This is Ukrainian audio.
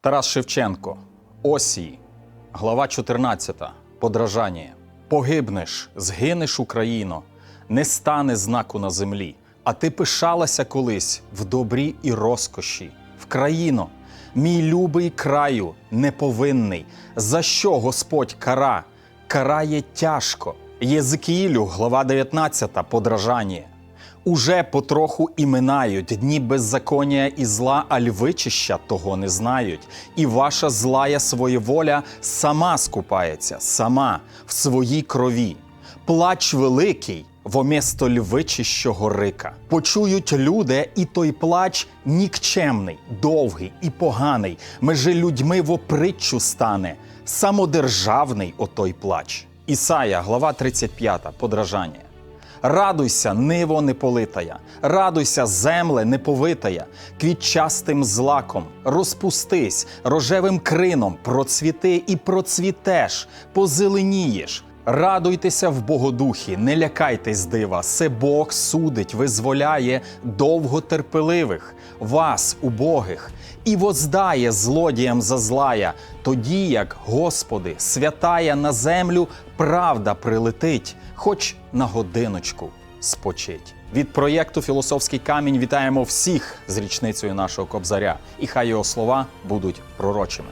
Тарас Шевченко, Осії, глава 14, подражання. Погибнеш, згинеш Україно, не стане знаку на землі, а ти пишалася колись в добрі і розкоші, в країно, мій любий краю, неповинний, за що Господь кара, карає тяжко. Єзикіїлю, глава 19, подражання. Уже потроху і минають дні беззаконня і зла, а львичища того не знають. І ваша злая своєволя сама скупається, сама в своїй крові. Плач великий вомісто львичищого рика. Почують люди, і той плач нікчемний, довгий і поганий, межи людьми в опритчу стане, самодержавний отой плач. Ісая, глава 35, подражання. Радуйся, ниво неполитая, радуйся, земле неповитая, квітчастим злаком, розпустись, рожевим крином, процвіти і процвітеш, позеленієш. Радуйтеся в Богодухі, не лякайтесь дива, се Бог судить, визволяє довготерпеливих, вас, убогих, і воздає злодіям за злая, тоді як, Господи, святая на землю, правда прилетить, хоч на годиночку спочить. Від проєкту Філософський камінь вітаємо всіх з річницею нашого кобзаря, і хай його слова будуть пророчими.